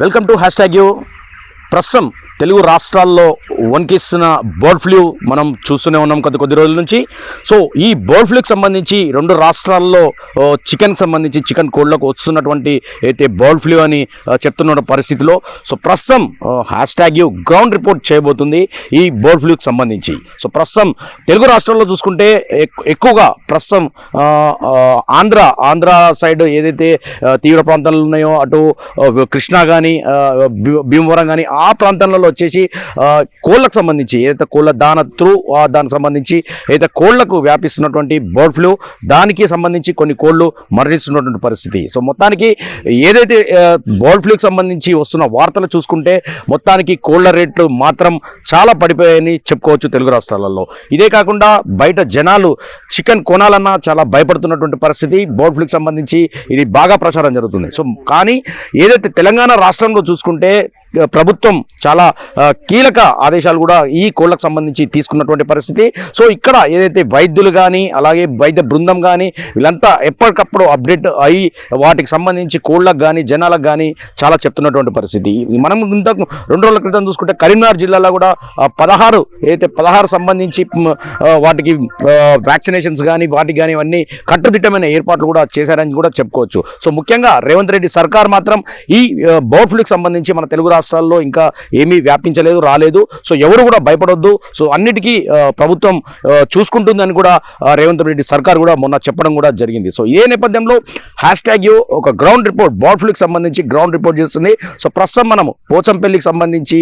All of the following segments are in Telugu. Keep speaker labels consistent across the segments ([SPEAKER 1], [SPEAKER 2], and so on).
[SPEAKER 1] Welcome to hash tag U ప్రస్తుతం తెలుగు రాష్ట్రాల్లో వణికిస్తున్న బర్డ్ ఫ్లూ మనం చూస్తూనే ఉన్నాం కొద్ది కొద్ది రోజుల నుంచి. సో ఈ బర్డ్ ఫ్లూకి సంబంధించి రెండు రాష్ట్రాల్లో చికెన్కి సంబంధించి చికెన్ కోళ్ళకు వస్తున్నటువంటి అయితే బర్డ్ ఫ్లూ అని చెప్తున్న పరిస్థితిలో సో ప్రస్తుతం హ్యాష్ ట్యాగ్ గ్రౌండ్ రిపోర్ట్ చేయబోతుంది ఈ బర్డ్ ఫ్లూకి సంబంధించి. సో ప్రస్తుతం తెలుగు రాష్ట్రాల్లో చూసుకుంటే ఎక్- ఎక్కువగా ప్రస్తుతం ఆంధ్ర ఆంధ్ర సైడ్ ఏదైతే తీవ్ర ప్రాంతాలు ఉన్నాయో అటు కృష్ణా కానీ భీమవరం కానీ ఆ ప్రాంతంలో ప్రాంతాలలో వచ్చేసి కోళ్ళకు సంబంధించి ఏదైతే కోళ్ళ దాన త్రూ దానికి సంబంధించి ఏదైతే కోళ్ళకు వ్యాపిస్తున్నటువంటి బర్డ్ ఫ్లూ దానికి సంబంధించి కొన్ని కోళ్ళు మరణిస్తున్నటువంటి పరిస్థితి. సో మొత్తానికి ఏదైతే బర్డ్ ఫ్లూకి సంబంధించి వస్తున్న వార్తలు చూసుకుంటే మొత్తానికి కోళ్ళ రేట్లు మాత్రం చాలా పడిపోయాయని చెప్పుకోవచ్చు తెలుగు రాష్ట్రాలలో. ఇదే కాకుండా బయట జనాలు చికెన్ కొనాలన్నా చాలా భయపడుతున్నటువంటి పరిస్థితి బర్డ్ ఫ్లూకి సంబంధించి ఇది బాగా ప్రచారం జరుగుతుంది. సో కానీ ఏదైతే తెలంగాణ రాష్ట్రంలో చూసుకుంటే ప్రభుత్వం చాలా కీలక ఆదేశాలు కూడా ఈ కోళ్ళకు సంబంధించి తీసుకున్నటువంటి పరిస్థితి. సో ఇక్కడ ఏదైతే వైద్యులు కానీ అలాగే వైద్య బృందం కానీ వీళ్ళంతా ఎప్పటికప్పుడు అప్డేట్ అయ్యి వాటికి సంబంధించి కోళ్ళకు కానీ జనాలకు కానీ చాలా చెప్తున్నటువంటి పరిస్థితి. మనం ఇంతకు రెండు రోజుల క్రితం చూసుకుంటే కరీంనగర్ జిల్లాలో కూడా పదహారు ఏదైతే పదహారు సంబంధించి వాటికి వ్యాక్సినేషన్స్ కానీ వాటికి కానీ ఇవన్నీ కట్టుదిట్టమైన ఏర్పాట్లు కూడా చేశారని కూడా చెప్పుకోవచ్చు. సో ముఖ్యంగా రేవంత్ రెడ్డి సర్కార్ మాత్రం ఈ బర్డ్ ఫ్లూకి సంబంధించి మన తెలుగు రాష్ట్రాల్లో ఇంకా ఏమీ వ్యాపించలేదు రాలేదు. సో ఎవరు కూడా భయపడొద్దు. సో అన్నిటికీ ప్రభుత్వం చూసుకుంటుందని కూడా రేవంత్ రెడ్డి సర్కార్ కూడా మొన్న చెప్పడం కూడా జరిగింది. సో ఇదే నేపథ్యంలో హ్యాష్ ట్యాగ్ ఒక గ్రౌండ్ రిపోర్ట్ బర్డ్ ఫ్లూకి సంబంధించి గ్రౌండ్ రిపోర్ట్ చేస్తుంది. సో ప్రస్తుతం మనము పోచంపల్లికి సంబంధించి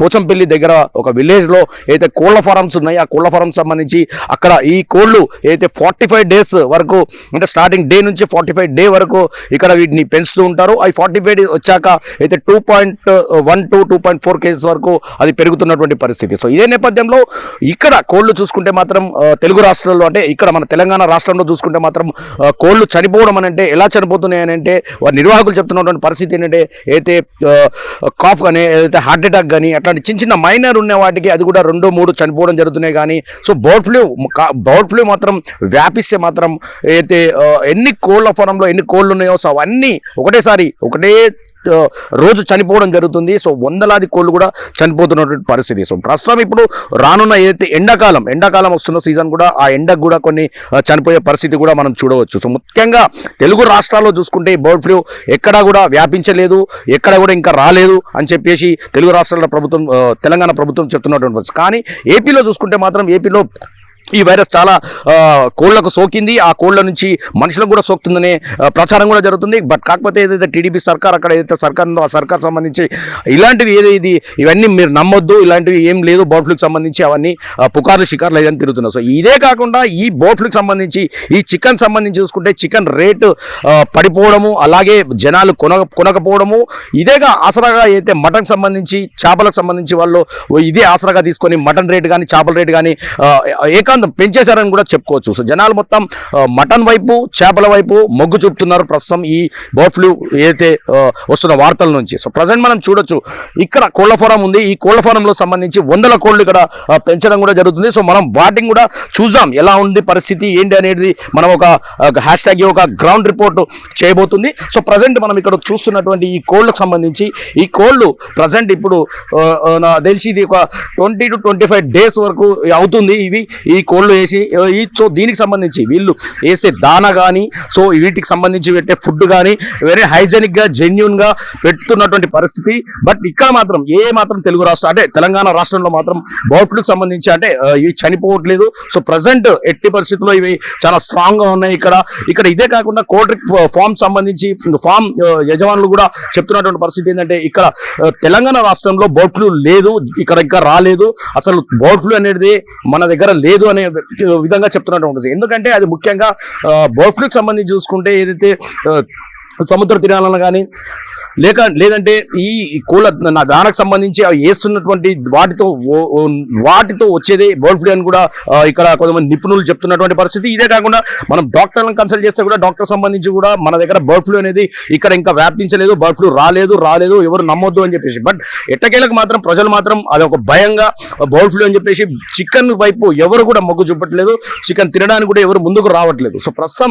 [SPEAKER 1] పోచంపల్లి దగ్గర ఒక విలేజ్లో అయితే కోళ్ళ ఫారమ్స్ ఉన్నాయి ఆ కోళ్ళ ఫారమ్స్ సంబంధించి అక్కడ ఈ కోళ్ళు అయితే ఫార్టీ ఫైవ్ డేస్ వరకు అంటే స్టార్టింగ్ డే నుంచి ఫార్టీ ఫైవ్ డే వరకు ఇక్కడ వీటిని పెంచుతూ ఉంటారు. అవి ఫార్టీ ఫైవ్ డేస్ వచ్చాక అయితే two point one to two point four kgs వరకు అది పెరుగుతున్నటువంటి పరిస్థితి. సో ఇదే నేపథ్యంలో ఇక్కడ కోళ్ళు చూసుకుంటే మాత్రం తెలుగు రాష్ట్రాల్లో అంటే ఇక్కడ మన తెలంగాణ రాష్ట్రంలో చూసుకుంటే మాత్రం కోళ్ళు చనిపోవడం అని అంటే ఎలా చనిపోతున్నాయని అంటే వారి నిర్వాహకులు చెప్తున్నటువంటి పరిస్థితి ఏంటంటే అయితే కాఫ్ కానీ ఏదైతే హార్ట్ అటాక్ కానీ అట్లాంటి చిన్న చిన్న మైనర్ ఉన్న వాటికి అది కూడా రెండు మూడు చనిపోవడం జరుగుతున్నాయి కానీ so bird flu bird flu మాత్రం వ్యాపిస్తే మాత్రం అయితే ఎన్ని కోళ్ళ ఫారంలో ఎన్ని కోళ్ళు ఉన్నాయో సో అవన్నీ ఒకటేసారి ఒకటే రోజు చనిపోవడం జరుగుతుంది. సో వందలాది కోళ్ళు కూడా చనిపోతున్నటువంటి పరిస్థితి. సో ప్రస్తుతం ఇప్పుడు రానున్న ఏదైతే ఎండాకాలం ఎండాకాలం వస్తున్న సీజన్ కూడా ఆ ఎండకు కూడా కొన్ని చనిపోయే పరిస్థితి కూడా మనం చూడవచ్చు. సో ముఖ్యంగా తెలుగు రాష్ట్రాల్లో చూసుకుంటే బర్డ్ ఫ్లూ ఎక్కడా కూడా వ్యాపించలేదు ఎక్కడ కూడా ఇంకా రాలేదు అని చెప్పేసి తెలుగు రాష్ట్రాల ప్రభుత్వం తెలంగాణ ప్రభుత్వం చెప్తున్నటువంటి కానీ ఏపీలో చూసుకుంటే మాత్రం ఏపీలో ఈ వైరస్ చాలా కోళ్ళకు సోకింది. ఆ కోళ్ళ నుంచి మనుషులకు కూడా సోకుతుందనే ప్రచారం కూడా జరుగుతుంది. బట్ కాకపోతే ఏదైతే టీడీపీ సర్కార్ అక్కడ ఏదైతే సర్కార్ ఉందో ఆ సర్కార్ సంబంధించి ఇలాంటివి ఏది ఇది ఇవన్నీ మీరు నమ్మొద్దు. ఇలాంటివి ఏం లేదు. బర్డ్ సంబంధించి అవన్నీ పుకార్లు షికార్లు ఏదైనా తిరుగుతున్నాయి. సో ఇదే కాకుండా ఈ బర్డ్ సంబంధించి ఈ చికెన్ సంబంధించి చూసుకుంటే చికెన్ రేటు పడిపోవడము అలాగే జనాలు కొన కొనకపోవడము ఇదేగా ఆసరాగా అయితే మటన్కి సంబంధించి చేపలకు సంబంధించి వాళ్ళు ఇదే ఆసరాగా తీసుకొని మటన్ రేటు కానీ చేపల రేటు కానీ ఏకా సిద్ధాంతం పెంచేశారని కూడా చెప్పుకోవచ్చు. సో జనాలు మొత్తం మటన్ వైపు చేపల వైపు మొగ్గు చూపుతున్నారు ప్రస్తుతం ఈ బర్డ్ ఫ్లూ ఏదైతే వస్తున్న వార్తల నుంచి. సో ప్రజెంట్ మనం చూడొచ్చు ఇక్కడ కోళ్ళ ఫారం ఉంది. ఈ కోళ్ళ ఫారంలో సంబంధించి వందల కోళ్ళు ఇక్కడ పెంచడం కూడా జరుగుతుంది. సో మనం వాటిని కూడా చూద్దాం ఎలా ఉంది పరిస్థితి ఏంటి అనేది మనం ఒక హ్యాష్ ట్యాగ్ ఒక గ్రౌండ్ రిపోర్ట్ చేయబోతుంది. సో ప్రజెంట్ మనం ఇక్కడ చూస్తున్నటువంటి ఈ కోళ్ళకు సంబంధించి ఈ కోళ్ళు ప్రజెంట్ ఇప్పుడు నాకు తెలిసి ఇది ఒక twenty to twenty five days వరకు అవుతుంది. ఇవి ఈ కోళ్ళు వేసి ఈ సో దీనికి సంబంధించి వీళ్ళు వేసే దాన కానీ సో వీటికి సంబంధించి పెట్టే ఫుడ్ కానీ వెరీ హైజెనిక్గా జెన్యున్ పెడుతున్నటువంటి పరిస్థితి. బట్ ఇక్కడ మాత్రం ఏ మాత్రం తెలుగు రాష్ట్రం అంటే తెలంగాణ రాష్ట్రంలో మాత్రం బర్డ్ ఫ్లూకి సంబంధించి అంటే ఇవి చనిపోవట్లేదు. సో ప్రజెంట్ ఎట్టి పరిస్థితుల్లో ఇవి చాలా స్ట్రాంగ్గా ఉన్నాయి ఇక్కడ. ఇక్కడ ఇదే కాకుండా కోల్డ్ ఫామ్ సంబంధించి ఫామ్ యజమానులు కూడా చెప్తున్నటువంటి పరిస్థితి ఏంటంటే ఇక్కడ తెలంగాణ రాష్ట్రంలో బర్డ్ ఫ్లూ లేదు ఇక్కడ ఇంకా రాలేదు. అసలు బర్డ్ ఫ్లూ అనేది మన దగ్గర లేదు అనే విధంగా ఉంటుంది. ఎందుకంటే అది ముఖ్యంగా బర్డ్ ఫ్లూకి సంబంధించి చూసుకుంటే ఏదైతే సముద్ర తీరాలను కానీ లేక లేదంటే ఈ కోళ్ళ నా దానికి సంబంధించి అవి వేస్తున్నటువంటి వాటితో వాటితో వచ్చేదే బర్డ్ ఫ్లూ అని కూడా ఇక్కడ కొంతమంది నిపుణులు చెప్తున్నటువంటి పరిస్థితి. ఇదే కాకుండా మనం డాక్టర్లను కన్సల్ట్ చేస్తే కూడా డాక్టర్ సంబంధించి కూడా మన దగ్గర బర్డ్ ఫ్లూ అనేది ఇక్కడ ఇంకా వ్యాపించలేదు బర్డ్ ఫ్లూ రాలేదు రాలేదు ఎవరు నమ్మొద్దు అని చెప్పేసి. బట్ ఎట్టకేలకు మాత్రం ప్రజలు మాత్రం అది ఒక భయంగా బర్డ్ ఫ్లూ అని చెప్పేసి చికెన్ వైపు ఎవరు కూడా మొగ్గు చూపట్లేదు చికెన్ తినడానికి కూడా ఎవరు ముందుకు రావట్లేదు. సో ప్రస్తుతం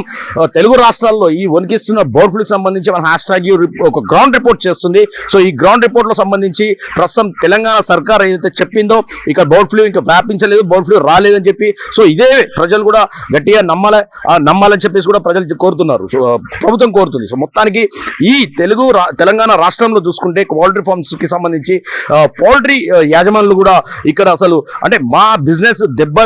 [SPEAKER 1] తెలుగు రాష్ట్రాల్లో ఈ వణికిస్తున్న బర్డ్ ఫ్లూకి సంబంధించి మన హ్యాష్ ట్యాగ్ ఒక గ్రౌండ్ గ్రౌండ్ రిపోర్ట్ చేస్తుంది. సో ఈ గ్రౌండ్ రిపోర్ట్లో సంబంధించి ప్రస్తుతం తెలంగాణ సర్కార్ ఏదైతే చెప్పిందో ఇక బర్డ్ ఫ్లూ ఇంకా వ్యాపించలేదు బర్డ్ ఫ్లూ రాలేదని చెప్పి సో ఇదే ప్రజలు కూడా గట్టిగా నమ్మాల నమ్మాలని చెప్పేసి కూడా ప్రజలు కోరుతున్నారు. సో ప్రభుత్వం కోరుతుంది. సో మొత్తానికి ఈ తెలుగు తెలంగాణ రాష్ట్రంలో చూసుకుంటే పౌల్ట్రీ ఫార్మ్స్కి సంబంధించి పౌల్ట్రీ యాజమానులు కూడా ఇక్కడ అసలు అంటే మా బిజినెస్ దెబ్బ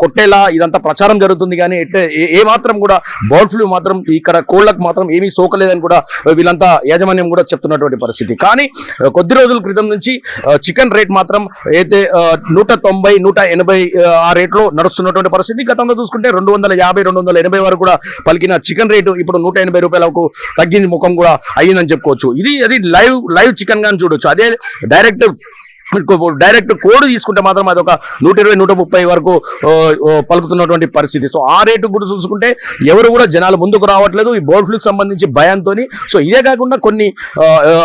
[SPEAKER 1] కొట్టేలా ఇదంతా ప్రచారం జరుగుతుంది కానీ ఏ- ఏ మాత్రం కూడా బర్డ్ ఫ్లూ మాత్రం ఇక్కడ కోళ్ళకు మాత్రం ఏమీ సోకలేదని కూడా వీళ్ళంతా యాజమాన్యం కూడా చెప్తున్నటువంటి పరిస్థితి. కానీ కొద్ది రోజుల క్రితం నుంచి చికెన్ రేట్ మాత్రం అయితే నూట తొంభై నూట ఎనభై ఆ, రేట్లో నడుస్తున్నటువంటి పరిస్థితి. గతంలో చూసుకుంటే రెండు వందల యాభై రెండు వందల ఎనభై వరకు కూడా పలికిన చికెన్ రేటు ఇప్పుడు నూట ఎనభై రూపాయలకు తగ్గింది ముఖం కూడా అయ్యిందని చెప్పుకోవచ్చు. ఇది అది లైవ్ లైవ్ చికెన్ గాని చూడొచ్చు. అదే డైరెక్ట్ డైరెక్ట్ కోడ్ తీసుకుంటే మాత్రం అది ఒక నూట ఇరవై నూట ముప్పై వరకు పలుకుతున్నటువంటి పరిస్థితి. సో ఆ రేటు కూడా చూసుకుంటే ఎవరు కూడా జనాలు ముందుకు రావట్లేదు. ఈ బర్డ్ ఫ్లూకి సంబంధించి భయంతో సో ఇదే కాకుండా కొన్ని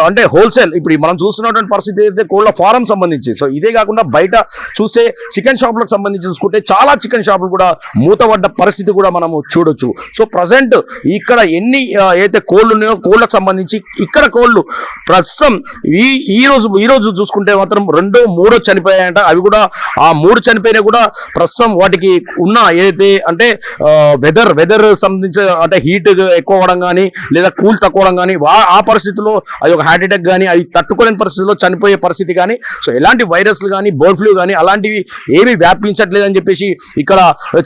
[SPEAKER 1] అంటే హోల్సేల్ ఇప్పుడు మనం చూస్తున్నటువంటి పరిస్థితి అయితే కోళ్ళ ఫారం సంబంధించి సో ఇదే కాకుండా బయట చూస్తే చికెన్ షాపులకు సంబంధించి చూసుకుంటే చాలా చికెన్ షాపులు కూడా మూతపడ్డ పరిస్థితి కూడా మనము చూడొచ్చు. సో ప్రజెంట్ ఇక్కడ ఎన్ని అయితే కోళ్ళు ఉన్నాయో కోళ్ళకు సంబంధించి ఇక్కడ కోళ్ళు ప్రస్తుతం ఈ ఈ రోజు ఈ రోజు చూసుకుంటే మాత్రం రెండు మూడో చనిపోయాయంట. అవి కూడా ఆ మూడు చనిపోయినా కూడా ప్రస్తుతం వాటికి ఉన్న ఏదైతే అంటే వెదర్ వెదర్ సంబంధించి అంటే హీట్ ఎక్కువ అవ్వడం కానీ లేదా కూల్ తక్కువ అవడం కానీ వా- ఆ పరిస్థితిలో అది ఒక హార్ట్ అటాక్ కానీ అది తట్టుకోలేని పరిస్థితిలో చనిపోయే పరిస్థితి కానీ సో ఎలాంటి వైరస్లు కానీ బర్డ్ ఫ్లూ కానీ అలాంటివి ఏమీ వ్యాపించట్లేదని చెప్పేసి ఇక్కడ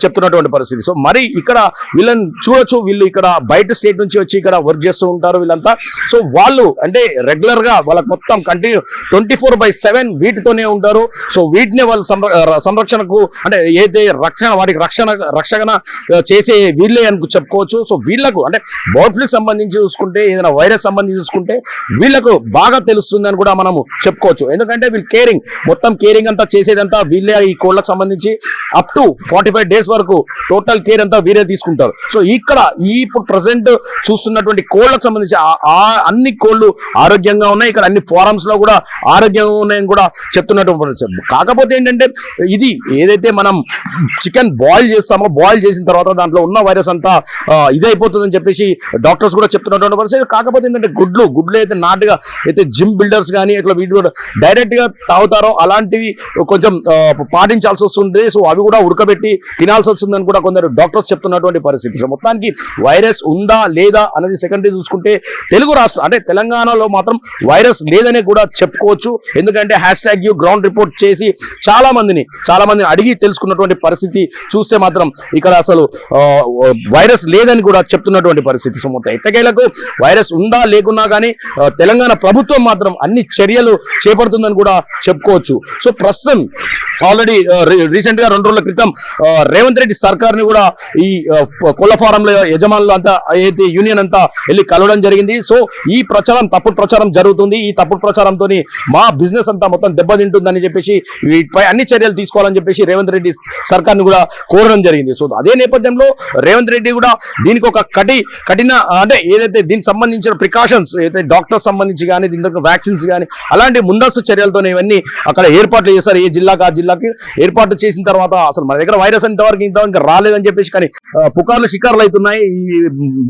[SPEAKER 1] చెప్తున్నటువంటి పరిస్థితి. సో మరి ఇక్కడ వీళ్ళని చూడొచ్చు వీళ్ళు ఇక్కడ బయట స్టేట్ నుంచి వచ్చి ఇక్కడ వర్క్ చేస్తూ ఉంటారు వీళ్ళంతా. సో వాళ్ళు అంటే రెగ్యులర్గా వాళ్ళకి మొత్తం continue twenty four by seven వీటితోనే ఉంటారు. సో వీటిని వాళ్ళు సంర- సంరక్షణకు అంటే ఏదైతే రక్షణ వాటికి రక్షణ రక్షణ చేసే వీళ్ళే అని చెప్పుకోవచ్చు. సో వీళ్ళకు అంటే బర్డ్ సంబంధించి చూసుకుంటే ఏదైనా వైరస్ సంబంధించి చూసుకుంటే వీళ్ళకు బాగా తెలుస్తుందని కూడా మనము చెప్పుకోవచ్చు. ఎందుకంటే వీళ్ళు కేరింగ్ మొత్తం కేరింగ్ అంతా చేసేదంతా వీళ్ళే ఈ కోళ్ళకు సంబంధించి up to forty five days వరకు టోటల్ కేర్ అంతా వీరే తీసుకుంటారు. సో ఇక్కడ ఈ ఇప్పుడు ప్రజెంట్ చూస్తున్నటువంటి కోళ్ళకు సంబంధించి అన్ని కోళ్ళు ఆరోగ్యంగా ఉన్నాయి. ఇక్కడ అన్ని ఫారమ్స్లో కూడా ఆరోగ్యంగా ఉన్నాయని కూడా చెప్తున్నటువంటి చెప్తున్నట్టు కాకపోతే ఏంటంటే ఇది ఏదైతే మనం చికెన్ బాయిల్ చేస్తామో బాయిల్ చేసిన తర్వాత దాంట్లో ఉన్న వైరస్ అంతా ఆ, ఇదైపోతుందని చెప్పేసి డాక్టర్స్ కూడా చెప్తున్నటువంటి పరిస్థితి. కాకపోతే ఏంటంటే గుడ్లు గుడ్లు అయితే నాటుగా అయితే జిమ్ బిల్డర్స్ కానీ ఇట్లా వీటి కూడా డైరెక్ట్గా తాగుతారో అలాంటివి కొంచెం పాటించాల్సి వస్తుంది. సో అవి కూడా ఉడకబెట్టి తినాల్సి వస్తుందని కూడా కొందరు డాక్టర్స్ చెప్తున్నటువంటి పరిస్థితి. సో మొత్తానికి వైరస్ ఉందా లేదా అనేది సెకండరీ చూసుకుంటే తెలుగు రాష్ట్రం అంటే తెలంగాణలో మాత్రం వైరస్ లేదనే కూడా చెప్పుకోవచ్చు. ఎందుకంటే hash tag U ground report చేసి చాలా మందిని చాలా మందిని అడిగి తెలుసుకున్నటువంటి పరిస్థితి చూస్తే మాత్రం ఇక్కడ అసలు వైరస్ లేదని కూడా చెప్తున్నటువంటి పరిస్థితి. సో మొత్తం ఎట్టకేలకు వైరస్ ఉందా లేకున్నా కానీ తెలంగాణ ప్రభుత్వం మాత్రం అన్ని చర్యలు చేపడుతుందని కూడా చెప్పుకోవచ్చు. సో ప్రస్తుతం ఆల్రెడీ రీసెంట్గా రెండు రోజుల క్రితం రేవంత్ రెడ్డి సర్కార్ని కూడా ఈ ఆ, కోళ్ళ ఫారంల యజమానులు అంతా అయితే యూనియన్ అంతా వెళ్ళి కలవడం జరిగింది. సో ఈ ప్రచారం తప్పుడు ప్రచారం జరుగుతుంది. ఈ తప్పుడు ప్రచారంతో మా బిజినెస్ అంతా మొత్తం దెబ్బతింటుందని చెప్పేసి వీటిపై అన్ని చర్యలు తీసుకోవాలని చెప్పేసి రేవంత్ రెడ్డి సర్కార్ని కూడా కోరడం జరిగింది. సో అదే నేపథ్యంలో రేవంత్ రెడ్డి కూడా దీనికి ఒక కటి కఠిన అంటే ఏదైతే దీనికి సంబంధించిన ప్రికాషన్స్ ఏదైతే డాక్టర్స్ సంబంధించి కానీ దీనికి వ్యాక్సిన్స్ కానీ అలాంటి ముందస్తు చర్యలతో ఇవన్నీ అక్కడ ఏర్పాట్లు చేశారు. ఏ జిల్లాకి ఆ జిల్లాకి ఏర్పాటు చేసిన తర్వాత అసలు మన దగ్గర వైరస్ ఇంతవరకు ఇంత రాలేదని చెప్పేసి కానీ పుకార్లు షికార్లు అవుతున్నాయి. ఈ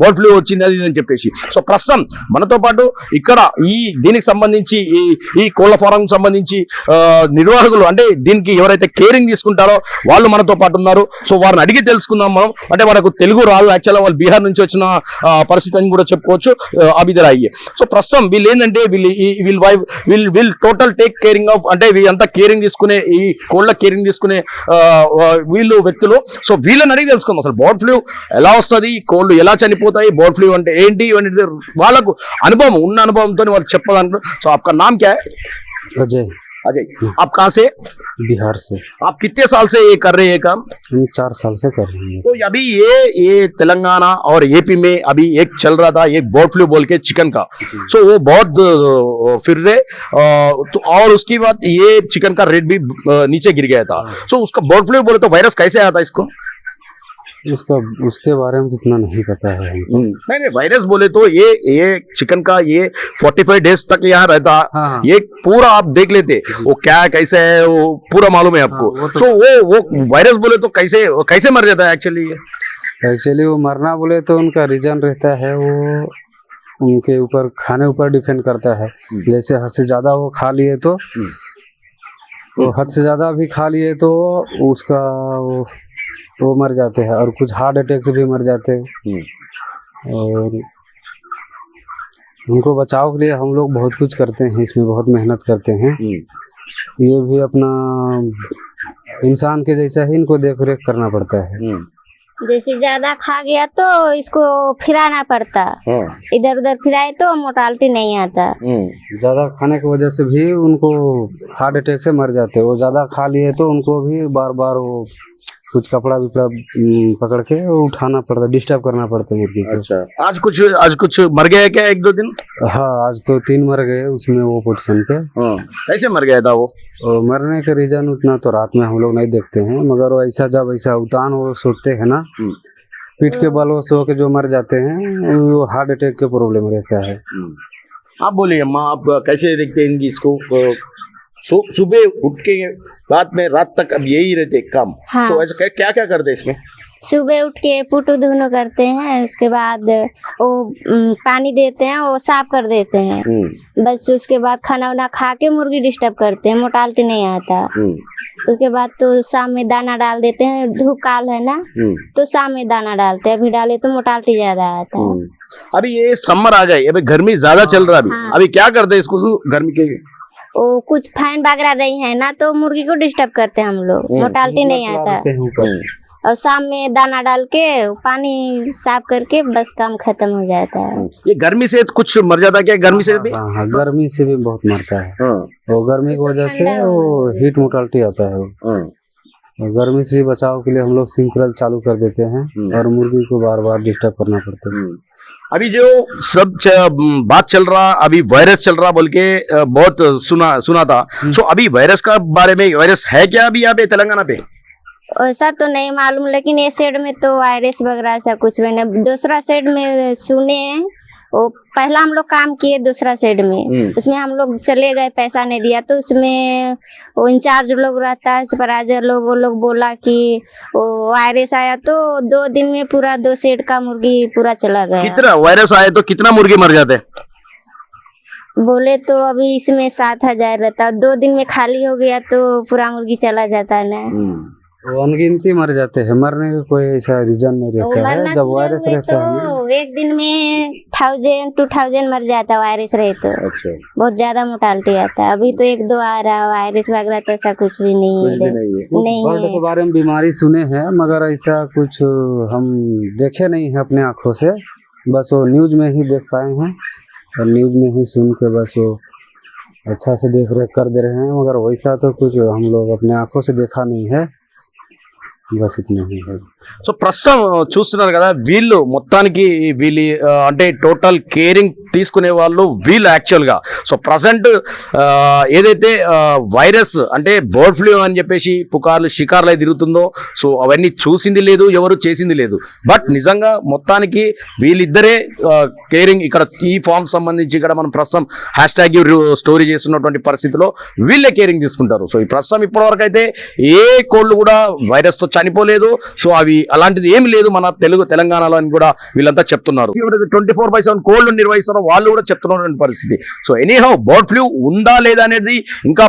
[SPEAKER 1] బర్డ్ ఫ్లూ వచ్చింది అది అని చెప్పేసి. సో ప్రస్తుతం మనతో పాటు ఇక్కడ ఈ దీనికి సంబంధించి ఈ ఈ కోళ్ళ ఫారం సంబంధించి ఆ, నిర్వాహకులు అంటే దీనికి ఎవరైతే కేరింగ్ తీసుకుంటారో వాళ్ళు మనతో పాటు ఉన్నారు సో వారిని అడిగి తెలుసుకుందాం మనం అంటే మనకు తెలుగు రాదు యాక్చువల్గా వాళ్ళు బీహార్ నుంచి వచ్చిన ఆ, పరిస్థితి అని కూడా చెప్పుకోవచ్చు అభిదర్ అయ్యే సో ప్రస్తుతం వీళ్ళు ఏంటంటే వీళ్ళు ఈ- వీళ్ళు వై వీళ్ళు వీళ్ళు టోటల్ టేక్ కేరింగ్ ఆఫ్ అంటే వీళ్ళంతా కేరింగ్ తీసుకునే ఈ కోళ్ళ కేరింగ్ తీసుకునే ఆ, ఆ, వీళ్ళు వ్యక్తులు సో వీళ్ళని అడిగి తెలుసుకుందాం అసలు బర్డ్ ఫ్లూ ఎలా వస్తుంది కోళ్ళు ఎలా చనిపోతాయి బర్డ్ ఫ్లూ అంటే ఏంటి ఇవన్నీ వాళ్ళకు అనుభవం ఉన్న అనుభవంతో వాళ్ళు చెప్పదాంట్లో సో आपका नाम क्या है
[SPEAKER 2] अजय।
[SPEAKER 1] अजय आप कहाँ से?
[SPEAKER 2] बिहार से।
[SPEAKER 1] आप कितने साल से ये कर रहे हैं काम?
[SPEAKER 2] हम चार साल से कर रहे हैं।
[SPEAKER 1] तो अभी ये ये तेलंगाना और एपी में अभी एक चल रहा था एक बर्ड फ्लू बोल के चिकन का। सो वो बहुत फिर रहे तो और उसकी बाद ये चिकन का रेट भी नीचे गिर गया था। सो उसका बर्ड फ्लू बोले तो वायरस कैसे आया था इसको?
[SPEAKER 2] उसका उसके बारे में जितना नहीं पता है
[SPEAKER 1] नहीं नहीं वायरस बोले तो ये ये चिकन का ये 45 डेज़ तक यहाँ रहता।
[SPEAKER 2] हाँ, हाँ।
[SPEAKER 1] ये पूरा आप देख लेते। वो क्या है कैसे है वो पूरा मालूम है आपको।
[SPEAKER 2] हाँ, वो तो-
[SPEAKER 1] सो वो वो वायरस बोले तो कैसे कैसे मर जाता है एक्चुअली ये?
[SPEAKER 2] एक्चुअली वो मरना बोले तो उनका रीजन रहता है वो उनके ऊपर खाने ऊपर डिपेंड करता है।
[SPEAKER 1] हम्म।
[SPEAKER 2] जैसे हद से ज़्यादा वो खा लिए तो
[SPEAKER 1] हम्म।
[SPEAKER 2] हद से ज़्यादा भी खा लिए तो उसका वो, मर जाते हैं और कुछ हार्ट अटैक से भी मर जाते हैं
[SPEAKER 1] हम्म।
[SPEAKER 2] और उनको बचाव के लिए हम लोग बहुत कुछ करते हैं इसमें बहुत मेहनत करते हैं
[SPEAKER 1] हम्म।
[SPEAKER 2] ये भी अपना इंसान के जैसा ही इनको देख रेख करना पड़ता है
[SPEAKER 1] हम्म।
[SPEAKER 3] जैसे ज़्यादा खा गया तो इसको फिराना पड़ता
[SPEAKER 1] हाँ।
[SPEAKER 3] इधर उधर फिराए तो मोटालिटी नहीं आता।
[SPEAKER 2] ज़्यादा खाने की वजह से भी उनको हार्ट अटैक से मर जाते हैं वो ज़्यादा खा लिए तो उनको भी बार बार वो कुछ कपड़ा विपड़ा हम्म, पकड़ के उठाना पड़ता डिस्टर्ब करना पड़ता है मुर्गी को।
[SPEAKER 1] अच्छा आज कुछ आज कुछ मर गया है क्या एक दो दिन?
[SPEAKER 2] हाँ आज तो तीन मर गए उसमें वो पोजिशन पे।
[SPEAKER 1] हाँ। कैसे मर गया था वो?
[SPEAKER 2] मरने का रीजन उतना तो रात में हम लोग नहीं देखते हैं मगर वो ऐसा जब ऐसा उतान वो सोते हैं ना
[SPEAKER 1] हम्म।
[SPEAKER 2] पीठ के बल वो सो के जो मर जाते हैं वो हार्ट अटैक के प्रॉब्लम रहता है।
[SPEAKER 1] आप बोलिए अम्मा आप कैसे देखते हैं इनकी इसको सुबह उठ के रात में रात तक अब यही रहते काम।
[SPEAKER 3] हाँ।
[SPEAKER 1] तो ऐसा क्या क्या करते इसमें?
[SPEAKER 3] सुबह उठ के पुटू धुनो करते हैं उसके बाद वो पानी देते हैं वो साफ़ कर देते हैं।
[SPEAKER 1] हम्म,
[SPEAKER 3] बस उसके बाद खाना वाना खा के मुर्गी डिस्टर्ब करते हैं मोटालिटी नहीं आता।
[SPEAKER 1] हम्म,
[SPEAKER 3] उसके बाद तो शाम में दाना डाल देते हैं धूप काल है ना
[SPEAKER 1] हम्म,
[SPEAKER 3] तो शाम में दाना डालते हैं अभी डाले तो मोटालिटी ज़्यादा आता है।
[SPEAKER 1] अभी ये समर आ गई अभी गर्मी ज़्यादा चल रहा है अभी।
[SPEAKER 3] हाँ।
[SPEAKER 1] अभी क्या करते हैं इसको गर्मी के
[SPEAKER 3] वो कुछ फाइन बागरा रही है ना तो मुर्गी को डिस्टर्ब करते हैं हम लोग।
[SPEAKER 1] हम्म।
[SPEAKER 3] मोटालिटी नहीं आता।
[SPEAKER 1] हम्म,
[SPEAKER 3] और शाम में दाना डाल के पानी साफ़ करके बस काम खत्म हो जाता है।
[SPEAKER 1] हम्म। ये गर्मी से कुछ मर जाता है क्या? गर्मी से भी?
[SPEAKER 2] हाँ हाँ गर्मी से भी बहुत मरता है।
[SPEAKER 1] हाँ,
[SPEAKER 2] वो गर्मी की वजह से वो हीट मोटालिटी आता हाँ, और गर्मी से भी बचाव के लिए हम लोग सिंक्रल चालू कर देते हैं
[SPEAKER 1] हम्म।
[SPEAKER 2] और मुर्गी को बार बार डिस्टर्ब करना पड़ता है।
[SPEAKER 1] हम्म। अभी जो सब च, बात चल रहा अभी वायरस चल रहा बोल के बहुत सुना सुना था। सो अभी वायरस का बारे में वायरस है क्या अभी यहाँ पे तेलंगाना पे?
[SPEAKER 3] ऐसा तो नहीं मालूम लेकिन ये सेड में तो वायरस वगैरह ऐसा कुछ भी नहीं। दूसरा सेड में सुने हैं वो पहला हम लोग काम किए दूसरा सेड में।
[SPEAKER 1] हम्म।
[SPEAKER 3] उसमें हम लोग चले गए पैसा नहीं दिया तो उसमें वो इंचार्ज लोग रहता है सुपरवाइजर लोग वो लोग बोला कि वो वायरस आया तो दो दिन में पूरा दो सेड का मुर्गी पूरा चला गया।
[SPEAKER 1] कितना वायरस आए तो कितना मुर्गी मर जाते?
[SPEAKER 3] बोले तो अभी इसमें सात हज़ार रहता दो दिन में खाली हो गया तो पूरा मुर्गी चला जाता है ना।
[SPEAKER 2] वो अनगिनती मर जाते हैं। मरने का कोई ऐसा रीजन नहीं रहता है। जब वायरस रहता है
[SPEAKER 3] तो एक दिन में थाउज़ेंड टू थाउज़ेंड मर जाता वायरस रहे तो।
[SPEAKER 1] अच्छा।
[SPEAKER 3] बहुत ज़्यादा मोटालिटी आता है। अभी तो एक दो आ रहा वायरस वगैरह तो ऐसा कुछ भी नहीं है।
[SPEAKER 1] नहीं है।
[SPEAKER 3] नहीं
[SPEAKER 2] बर्ड के बारे में बीमारी सुने हैं मगर ऐसा कुछ हम देखे नहीं है अपने आँखों से। बस वो न्यूज़ में ही देख पाए हैं। और न्यूज़ में ही सुन के बस वो अच्छा से देख रेख कर दे रहे हैं। मगर वैसा तो कुछ हम लोग अपने आँखों से देखा नहीं है। बस इतना ही है।
[SPEAKER 1] సో ప్రస్తుతం చూస్తున్నారు కదా వీళ్ళు మొత్తానికి వీళ్ళు అంటే టోటల్ కేరింగ్ తీసుకునే వాళ్ళు వీళ్ళు యాక్చువల్గా సో ప్రజెంట్ ఏదైతే వైరస్ అంటే బర్డ్ ఫ్లూ అని చెప్పేసి పుకార్లు షికార్లు తిరుగుతుందో సో అవన్నీ చూసింది లేదు ఎవరు చేసింది లేదు. బట్ నిజంగా మొత్తానికి వీళ్ళిద్దరే కేరింగ్ ఇక్కడ ఈ ఫామ్ సంబంధించి ఇక్కడ మనం ప్రస్తుతం హ్యాష్ ట్యాగ్ స్టోరీ చేస్తున్నటువంటి పరిస్థితిలో వీళ్ళే కేరింగ్ తీసుకుంటారు. సో ఈ ప్రస్తుతం ఇప్పటివరకు అయితే ఏ కోళ్ళు కూడా వైరస్తో చనిపోలేదు. సో అవి అలాంటిది ఏమి లేదు మన తెలుగు తెలంగాణలో అని కూడా వీళ్ళంతా చెప్తున్నారు. ట్వంటీ ఫోర్ బై సెవెన్ కోళ్ళు నిర్వహిస్తారో వాళ్ళు కూడా చెప్తున్నటువంటి పరిస్థితి. సో ఎనీహౌ బర్డ్ ఫ్లూ ఉందా లేదా అనేది ఇంకా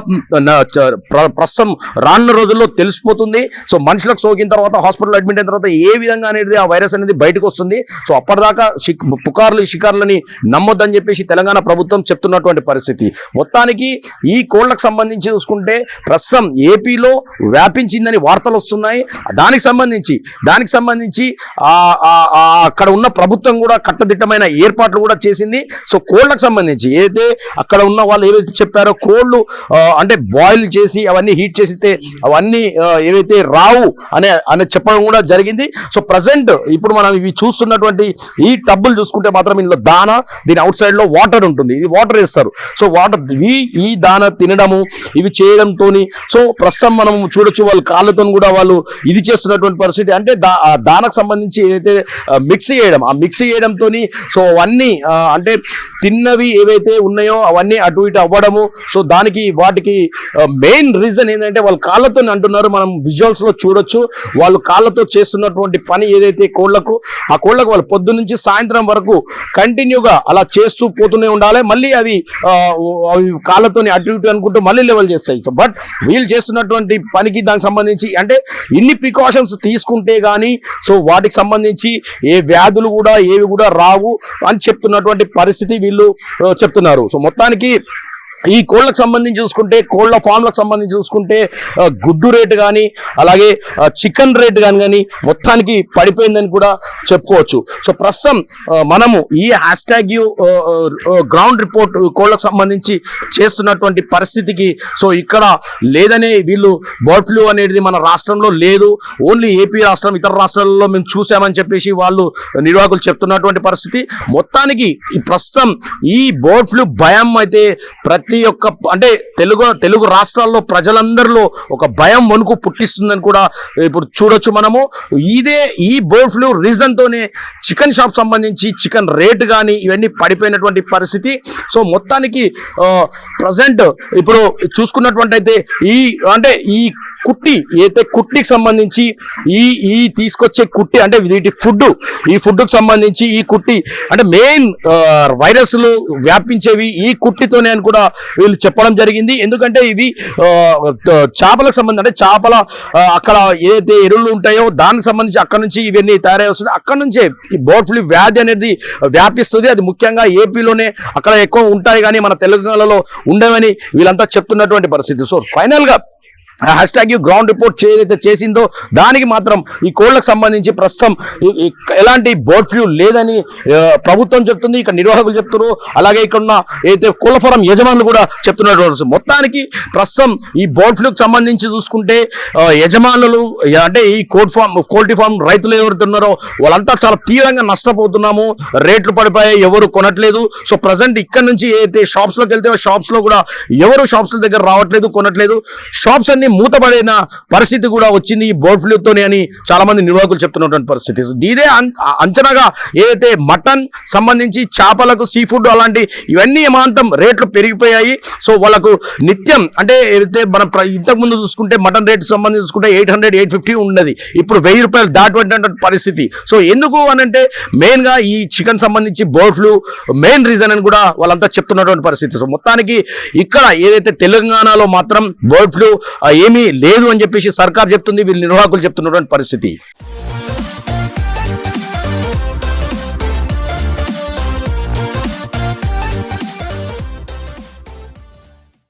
[SPEAKER 1] ప్ర- ప్రస్తుతం రానున్న రోజుల్లో తెలిసిపోతుంది. సో మనుషులకు సోకిన తర్వాత హాస్పిటల్ అడ్మిట్ అయిన తర్వాత ఏ విధంగా అనేది ఆ వైరస్ అనేది బయటకు వస్తుంది. సో అప్పటిదాకా పుకార్లు షికార్లని నమ్మొద్దని చెప్పేసి తెలంగాణ ప్రభుత్వం చెప్తున్నటువంటి పరిస్థితి. మొత్తానికి ఈ కోళ్ళకు సంబంధించి చూసుకుంటే ప్రస్తుతం ఏపీలో వ్యాపించిందని వార్తలు వస్తున్నాయి. దానికి సంబంధించి దానికి సంబంధించి అక్కడ ఉన్న ప్రభుత్వం కూడా కట్టదిట్టమైన ఏర్పాట్లు కూడా చేసింది. సో కోళ్ళకు సంబంధించి ఏదైతే అక్కడ ఉన్న వాళ్ళు ఏవైతే చెప్పారో కోళ్ళు అంటే బాయిల్ చేసి అవన్నీ హీట్ చేసితే అవన్నీ ఏవైతే రావు అనే అనే చెప్పడం కూడా జరిగింది. సో ప్రజెంట్ ఇప్పుడు మనం ఇవి చూస్తున్నటువంటి ఈ టబ్బులు చూసుకుంటే మాత్రం ఇందులో దాన దీని అవుట్ సైడ్లో వాటర్ ఉంటుంది. ఇది వాటర్ వేస్తారు. సో వాటర్ ఈ ఈ దాన తినడము ఇవి చేయడంతో సో ప్రస్తుతం మనం చూడొచ్చు వాళ్ళు కాళ్ళతో కూడా వాళ్ళు ఇది చేస్తున్నటువంటి పరిస్థితి. అంటే దా దానికి సంబంధించి ఏదైతే మిక్స్ చేయడం ఆ మిక్స్ చేయడంతో సో అవన్నీ అంటే తిన్నవి ఏవైతే ఉన్నాయో అవన్నీ అటు ఇటు అవ్వడము సో దానికి వాటికి మెయిన్ రీజన్ ఏంటంటే వాళ్ళు కాళ్ళతో అంటున్నారు మనం విజువల్స్లో చూడొచ్చు వాళ్ళు కాళ్ళతో చేస్తున్నటువంటి పని ఏదైతే కోళ్ళకు ఆ కోళ్ళకు వాళ్ళు పొద్దు నుంచి సాయంత్రం వరకు కంటిన్యూగా అలా చేస్తూ పోతూనే ఉండాలి మళ్ళీ అవి అవి కాళ్ళతోని అటు ఇటు అనుకుంటూ మళ్ళీ లెవెల్ చేస్తాయి. సో బట్ వీళ్ళు చేస్తున్నటువంటి పనికి దానికి సంబంధించి అంటే ఇన్ని ప్రికాషన్స్ తీసుకుంటే కానీ సో వాటికి సంబంధించి ఏ వ్యాధులు కూడా ఏవి కూడా రావు అని చెప్తున్నటువంటి పరిస్థితి వీళ్ళు చెప్తున్నారు. సో మొత్తానికి ఈ కోళ్ళకు సంబంధించి చూసుకుంటే కోళ్ళ ఫామ్లకు సంబంధించి చూసుకుంటే గుడ్డు రేటు కానీ అలాగే చికెన్ రేట్ కానీ కానీ మొత్తానికి పడిపోయిందని కూడా చెప్పుకోవచ్చు. సో ప్రస్తుతం మనము ఈ హ్యాష్ ట్యాగ్ గ్రౌండ్ రిపోర్ట్ కోళ్ళకు సంబంధించి చేస్తున్నటువంటి పరిస్థితికి సో ఇక్కడ లేదనే వీళ్ళు బర్డ్ ఫ్లూ అనేది మన రాష్ట్రంలో లేదు. ఓన్లీ ఏపీ రాష్ట్రం ఇతర రాష్ట్రాలలో మేము చూసామని చెప్పేసి వాళ్ళు నిర్వాహకులు చెప్తున్నటువంటి పరిస్థితి. మొత్తానికి ఈ ప్రస్తుతం ఈ బర్డ్ ఫ్లూ భయం అయితే ప్రతి ఒక్క అంటే తెలుగు తెలుగు రాష్ట్రాల్లో ప్రజలందరిలో ఒక భయం వణుకు పుట్టిస్తుందని కూడా ఇప్పుడు చూడొచ్చు మనము. ఇదే ఈ బర్డ్ ఫ్లూ రీజన్తోనే చికెన్ షాప్ సంబంధించి చికెన్ రేట్ కానీ ఇవన్నీ పడిపోయినటువంటి పరిస్థితి. సో మొత్తానికి ప్రజెంట్ ఇప్పుడు చూసుకున్నటువంటి అయితే ఈ అంటే ఈ కుట్టి అయితే కుట్టికి సంబంధించి ఈ ఈ తీసుకొచ్చే కుట్టి అంటే వీటి ఫుడ్ ఈ ఫుడ్కు సంబంధించి ఈ కుట్టి అంటే మెయిన్ వైరస్లు వ్యాపించేవి ఈ కుట్టితోనే అని కూడా వీళ్ళు చెప్పడం జరిగింది. ఎందుకంటే ఇవి చేపలకు సంబంధించి అంటే చేపల అక్కడ ఏదైతే ఎరువులు ఉంటాయో దానికి సంబంధించి అక్కడ నుంచి ఇవన్నీ తయారై వస్తుంది అక్కడ నుంచే ఈ బర్డ్ ఫ్లూ వ్యాధి అనేది వ్యాపిస్తుంది. అది ముఖ్యంగా ఏపీలోనే అక్కడ ఎక్కువ ఉంటాయి కానీ మన తెలంగాణలో ఉండవని వీళ్ళంతా చెప్తున్నటువంటి పరిస్థితి. సో ఫైనల్గా హ్యాష్ ట్యాగ్ గ్రౌండ్ రిపోర్ట్ ఏదైతే చేసిందో దానికి మాత్రం ఈ కోళ్ళకు సంబంధించి ప్రస్తుతం ఎలాంటి బర్డ్ ఫ్లూ లేదని ప్రభుత్వం చెప్తుంది ఇక్కడ నిర్వాహకులు చెప్తున్నారు. అలాగే ఇక్కడ ఉన్న ఏదైతే కోళ్ళ ఫారం యజమానులు కూడా చెప్తున్నటువంటి మొత్తానికి ప్రస్తుతం ఈ బర్డ్ ఫ్లూకి సంబంధించి చూసుకుంటే యజమానులు అంటే ఈ కోడ్ ఫామ్ కోల్టీ ఫామ్ రైతులు ఎవరుతున్నారో ఉన్నారో వాళ్ళంతా చాలా తీవ్రంగా నష్టపోతున్నాము. రేట్లు పడిపోయాయి ఎవరు కొనట్లేదు. సో ప్రజెంట్ ఇక్కడ నుంచి ఏదైతే షాప్స్లోకి వెళ్తే షాప్స్లో కూడా ఎవరు షాప్స్ దగ్గర రావట్లేదు కొనట్లేదు. షాప్స్ అన్ని మూతపడిన పరిస్థితి కూడా వచ్చింది ఈ బర్డ్ ఫ్లూతోనే అని చాలా మంది నిర్వాహకులు చెప్తున్నటువంటి పరిస్థితి. ఇదే అంచనాగా ఏదైతే మటన్ సంబంధించి చేపలకు సీ ఫుడ్ అలాంటి ఇవన్నీ ఏమాంతం రేట్లు పెరిగిపోయాయి. సో వాళ్ళకు నిత్యం అంటే ఏదైతే మనం ఇంతకుముందు ఇంతకు ముందు చూసుకుంటే మటన్ రేట్ సంబంధించి చూసుకుంటే ఎయిట్ హండ్రెడ్ ఎయిట్ ఫిఫ్టీ ఉన్నది ఇప్పుడు వెయ్యి రూపాయలు దాటువంటి పరిస్థితి. సో ఎందుకు అని అంటే ఈ చికెన్ సంబంధించి బర్డ్ ఫ్లూ మెయిన్ రీజన్ అని కూడా వాళ్ళంతా చెప్తున్నటువంటి పరిస్థితి. సో మొత్తానికి ఇక్కడ ఏదైతే తెలంగాణలో మాత్రం బర్డ్ ఫ్లూ ఏమీ లేదు అని చెప్పేసి సర్కార్ చెప్తుంది వీళ్ళు నిర్వాహకులు చెప్తున్నటువంటి పరిస్థితి.